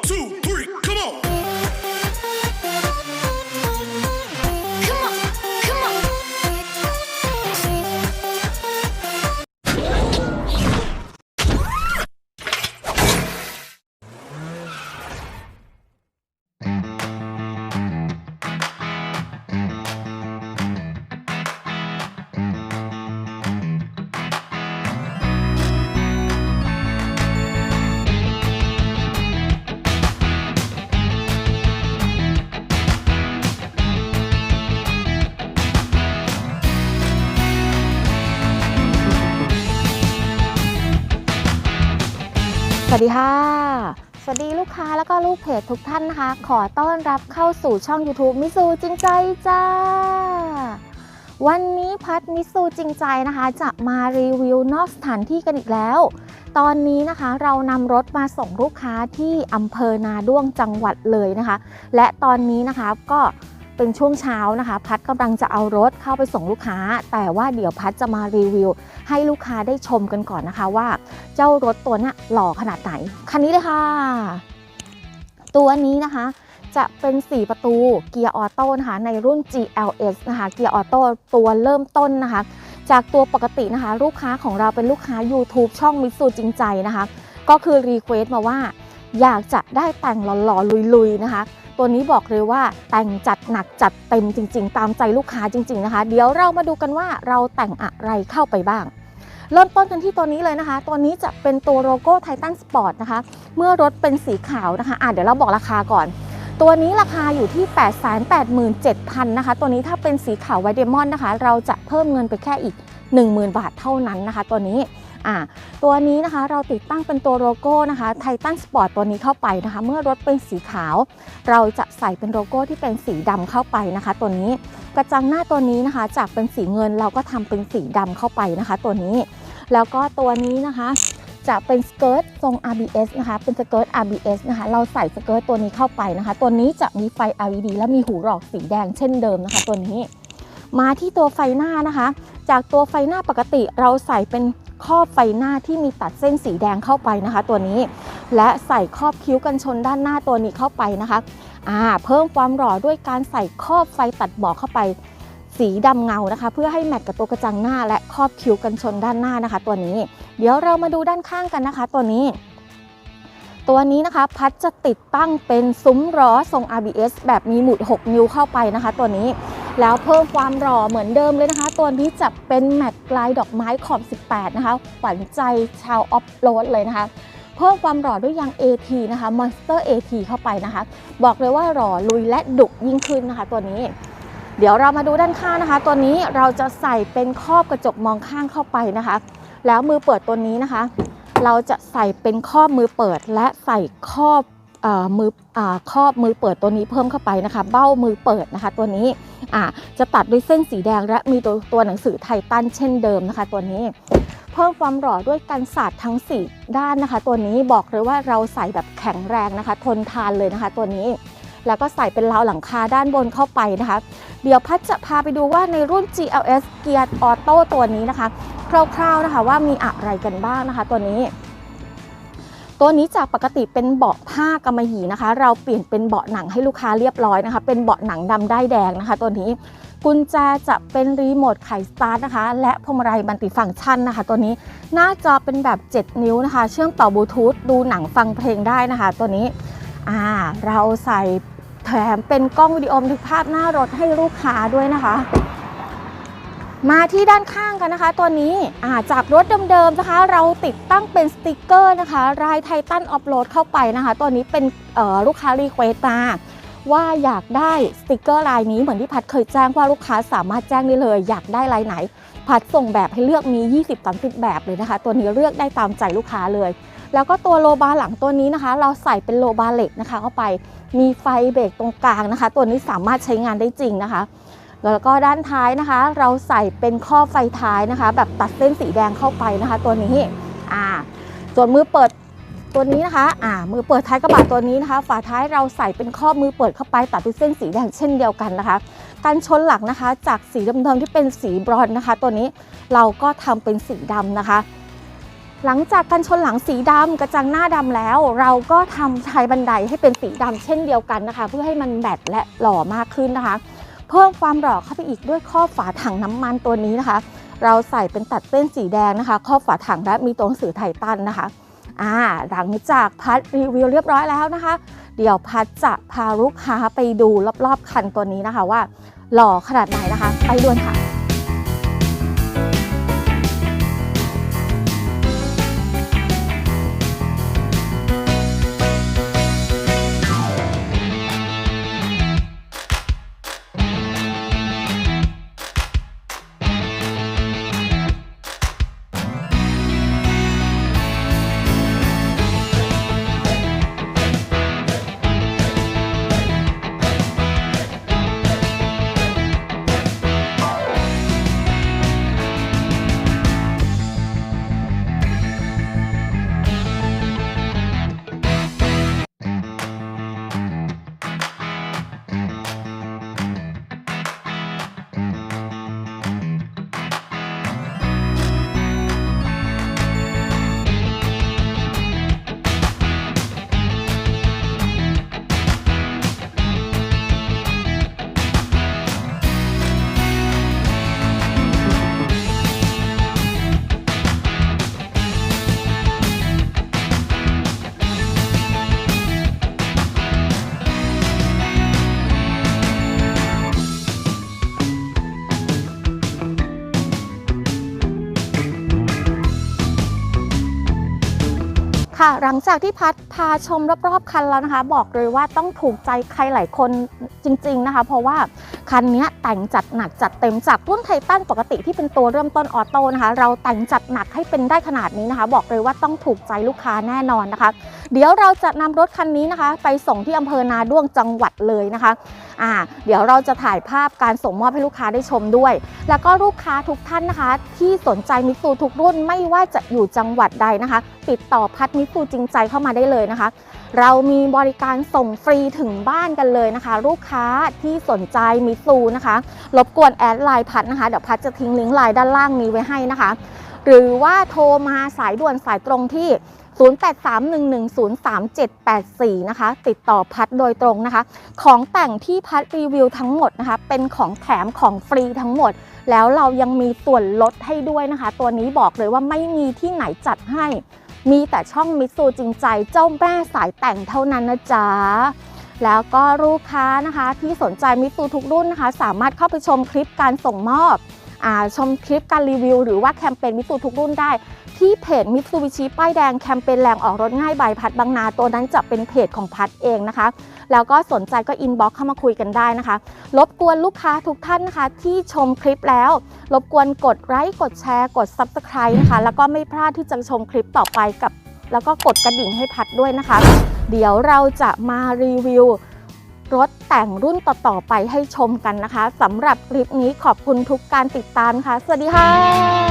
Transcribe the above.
two. วัสดีค่ะ สวัสดีลูกค้าแล้วก็ลูกเพจทุกท่านนะคะ ขอต้อนรับเข้าสู่ช่อง YouTube มิสูจริงใจจ้า วันนี้พัดมิสูจริงใจนะคะ จะมารีวิวนอกสถานที่กันอีกแล้ว ตอนนี้นะคะเรานำรถมาส่งลูกค้าที่อำเภอนาด้วงจังหวัดเลยนะคะ และตอนนี้นะคะก็ เป็นช่วงเช้านะคะ พัดกำลังจะเอารถเข้าไปส่งลูกค้า แต่ว่าเดี๋ยวพัดจะมารีวิว ให้ลูกค้าได้ชมกันก่อนนะคะว่า เจ้ารถตัวนี้หล่อขนาดไหน คันนี้เลยค่ะ ตัวนี้นะคะจะเป็น 4 ประตูเกียร์ออโต้นะคะในรุ่น GLS นะคะเกียร์ออโต้ตัวเริ่มต้นนะคะ จากตัวปกตินะคะ ลูกค้าของเราเป็นลูกค้า YouTube ช่องมิตซูจริงใจนะคะ ก็คือรีเควสต์มาว่า อยากจะได้แต่งหล่อๆลุยๆนะคะ ตัวนี้บอกเลยว่าแต่งจัดหนักจัดเต็มจริง ๆ ตามใจลูกค้าจริง ๆนะคะ เดี๋ยวเรามาดูกันว่าเราแต่งอะไรเข้าไปบ้างเริ่มต้นกันที่ตัวนี้เลยนะคะ ตัวนี้จะเป็นตัวโลโก้ไททันสปอร์ตนะคะ เมื่อรถเป็นสีขาวนะคะอะเดี๋ยวเราบอกราคาก่อน ตัวนี้ราคาอยู่ที่ 887,000 นะคะ ตัวนี้ถ้าเป็นสีขาวไวเดมอนนะคะ เราจะเพิ่มเงินไปแค่อีก 10,000 บาทเท่านั้นนะคะ ตัวนี้ อ่าตัวนี้นะคะเราติดตั้งเป็นตัวโลโก้นะคะไททันสปอร์ตตัวนี้เข้าไปนะคะ เมื่อรถเป็นสีขาว เราจะใส่เป็นโลโก้ที่เป็นสีดำเข้าไปนะคะ ตัวนี้กระจังหน้าตัวนี้นะคะ จากเป็นสีเงินเราก็ทำเป็นสีดำเข้าไปนะคะ ตัวนี้ แล้วก็ตัวนี้นะคะจะเป็นสเกิร์ตทรง RBS นะคะ เป็นสเกิร์ต RBS นะคะ เราใส่สเกิร์ตตัวนี้เข้าไปนะคะ ตัวนี้จะมีไฟ LED และมีหูหลอกสีแดงเช่นเดิมนะคะ ตัวนี้ มาที่ตัวไฟหน้านะคะ จากตัวไฟหน้าปกติเราใส่เป็น ครอบไฟหน้าที่มีตัดเส้นสีแดงเข้าไปนะคะ ตัวนี้ และใส่ครอบคิ้วกันชนด้านหน้าตัวนี้เข้าไปนะคะอ่าเพิ่มความหล่อด้วยการใส่ครอบไฟตัดหมอกเข้าไป สีดำเงานะคะ เพื่อให้แมทกับตัวกระจังหน้า และครอบคิ้วกันชนด้านหน้านะคะ ตัวนี้ เดี๋ยวเรามาดูด้านข้างกันนะคะ ตัวนี้ตัวนี้นะคะพัดจะติดตั้งเป็นซุ้มล้อทรง RBS แบบมีหมุด 6 นิ้วเข้าไปนะคะ ตัวนี้ แล้วเพิ่มความหล่อเหมือนเดิมเลยนะคะ ตัวนี้จะเป็นแมตต์ลายดอกไม้ขอบ 18 นะคะขวัญใจชาวออฟโรดเลยนะคะ เพิ่มความหล่อด้วยยาง AT นะคะ Monster AT เข้าไปนะคะ บอกเลยว่าหล่อลุยและดุยิ่งขึ้นนะคะตัวนี้เดี๋ยวเรามาดูด้านข้างนะคะ ตัวนี้เราจะใส่เป็นครอบกระจกมองข้างเข้าไปนะคะ แล้วมือเปิดตัวนี้นะคะ เราจะใส่เป็นครอบมือเปิดและใส่ครอบ มือครอบมือเปิดตัวนี้เพิ่มเข้าไปนะคะ เบ้ามือเปิดนะคะ ตัวนี้จะตัดด้วยเส้นสีแดงและมีตัวตัวหนังสือไททันเช่นเดิมนะคะ ตัวนี้เพิ่มความหล่อด้วยกันศาสตร์ทั้ง 4 ด้านนะคะ ตัวนี้บอกเลยว่าเราใส่แบบแข็งแรงนะคะ ทนทานเลยนะคะ ตัวนี้ แล้วก็ใส่เป็นราวหลังคาด้านบนเข้าไปนะคะ เดี๋ยวพัดจะพาไปดูว่าในรุ่น GLS เกียร์ออโต้ตัวนี้นะคะ คร่าวๆนะคะว่ามีอะไรกันบ้างนะคะ ตัวนี้ ตัวนี้จากปกติเป็นเบาะผ้ากำมะหยี่นะคะ เราเปลี่ยนเป็นเบาะหนังให้ลูกค้าเรียบร้อยนะคะ เป็นเบาะหนังดำได้แดงนะคะ ตัวนี้กุญแจจะเป็นรีโมทไขสตาร์ทนะคะ และพวงมาลัยมัลติฟังก์ชันนะคะ ตัวนี้หน้าจอเป็นแบบ 7 นิ้วนะคะ เชื่อมต่อบลูทูธดูหนังฟังเพลงได้นะคะ ตัวนี้อ่าเราใส่แถมเป็นกล้องวิดีโอบันทึกภาพหน้ารถให้ลูกค้าด้วยนะคะ มาที่ด้านข้างกันนะคะ ตัวนี้าจากรถเดิมๆนะคะ เราติดตั้งเป็นสติกเกอร์นะคะรายไททันออฟโรดเข้าไปนะคะ ตัวนี้เป็นลูกค้ารีเควสต์มาว่าอยากได้สติกเกอร์ลายนี้เหมือนที่พัดเคยแจ้งว่าลูกค้าสามารถแจ้งได้เลย อยากได้ลายไหน พัดส่งแบบให้เลือกมี 20-30 แบบเลยนะคะ ตัวนี้เลือกได้ตามใจลูกค้าเลย แล้วก็ตัวโลบาหลังตัวนี้นะคะ เราใส่เป็นโลบาเหล็กนะคะเข้าไปมีไฟเบรกตรงกลางนะคะ ตัวนี้สามารถใช้งานได้จริงนะคะ แล้วก็ด้านท้ายนะคะ เราใส่เป็นข้อไฟท้ายนะคะ แบบตัดเส้นสีแดงเข้าไปนะคะ ตัวนี้อ่าส่วนมือเปิดตัวนี้นะคะอ่ามือเปิดท้ายกระบะตัวนี้นะคะ ฝาท้ายเราใส่เป็นข้อมือเปิดเข้าไปตัดด้วยเส้นสีแดงเช่นเดียวกันนะคะการชนหลังนะคะ จากสีเดิมๆที่เป็นสีบรอนนะคะ ตัวนี้เราก็ทำเป็นสีดำนะคะ หลังจากกันชนหลังสีดำกระจังหน้าดำแล้ว เราก็ทำชายบันไดให้เป็นสีดำเช่นเดียวกันนะคะ เพื่อให้มันแบตและหล่อมากขึ้นนะคะ เพิ่มความหล่อเข้าไปอีกด้วยข้อบฝาถังน้ำมันตัวนี้นะคะ เราใส่เป็นตัดเส้นสีแดงนะคะ ข้อบฝาถังและมีตัวหนังสือไทตันนะคะอ่าหลังจากพัดรีวิวเรียบร้อยแล้วนะคะ เดี๋ยวพัดจะพาลูกค้าไปดูรอบๆคันตัวนี้นะคะว่า หล่อขนาดไหนนะคะ ไปด่วนค่ะ ค่ะ หลังจากที่พัดพาชมรอบๆคันแล้วนะคะ บอกเลยว่าต้องถูกใจใครหลายคนจริง ๆนะคะ เพราะว่าคันนี้แต่งจัดหนักจัดเต็มจากรุ่นไททันปกติที่เป็นตัวเริ่มต้นออโต้นะคะ เราแต่งจัดหนักให้เป็นได้ขนาดนี้นะคะ บอกเลยว่าต้องถูกใจลูกค้าแน่นอนนะคะ เดี๋ยวเราจะนำรถคันนี้นะคะ ไปส่งที่อำเภอนาด้วงจังหวัดเลยนะคะ อ่าเดี๋ยวเราจะถ่ายภาพการส่งมอบให้ลูกค้าได้ชมด้วย แล้วก็ลูกค้าทุกท่านนะคะ ที่สนใจมิตซูทุกรุ่นไม่ว่าจะอยู่จังหวัดใดนะคะ ติดต่อพัดมิตซูจริงใจเข้ามาได้เลยนะคะ เรามีบริการส่งฟรีถึงบ้านกันเลยนะคะ ลูกค้าที่สนใจมิตซูนะคะรบกวนแอดไลน์พัดนะคะเดี๋ยวพัดจะทิ้งลิงก์ไลน์ด้านล่างนี้ไว้ให้นะคะ หรือว่าโทรมาสายด่วนสายตรงที่0831103784 นะคะ ติดต่อพัดโดยตรงนะคะ ของแต่งที่พัดรีวิวทั้งหมดนะคะ เป็นของแถมของฟรีทั้งหมด แล้วเรายังมีส่วนลดให้ด้วยนะคะ ตัวนี้บอกเลยว่าไม่มีที่ไหนจัดให้ มีแต่ช่องมิตซูจริงใจเจ้าแม่สายแต่งเท่านั้นนะจ๊ะแล้วก็ลูกค้านะคะที่สนใจมิตซูทุกรุ่นนะคะ สามารถเข้าไปชมคลิปการส่งมอบอชมคลิปการรีวิว หรือว่าแคมเปญมิตซูทุกรุ่นได้ ที่เพจมิตซูบิชิป้ายแดงแคมเปญแรงออกรถง่ายบายพัดบางนาตัวนั้นจะเป็นเพจของพัดเองนะคะ แล้วก็สนใจก็อินบ็อกเข้ามาคุยกันได้นะคะรบกวนลูกค้าทุกท่านนะคะ ที่ชมคลิปแล้วรบกวนกดไลค์กดแชร์ กด Subscribe นะคะ แล้วก็ไม่พลาดที่จะชมคลิปต่อไปกับ แล้วก็กดกระดิ่งให้พัดด้วยนะคะ เดี๋ยวเราจะมารีวิวรถแต่งรุ่นต่อๆไปให้ชมกันนะคะสำหรับคลิปนี้ขอบคุณทุกการติดตามค่ะ สวัสดีค่ะ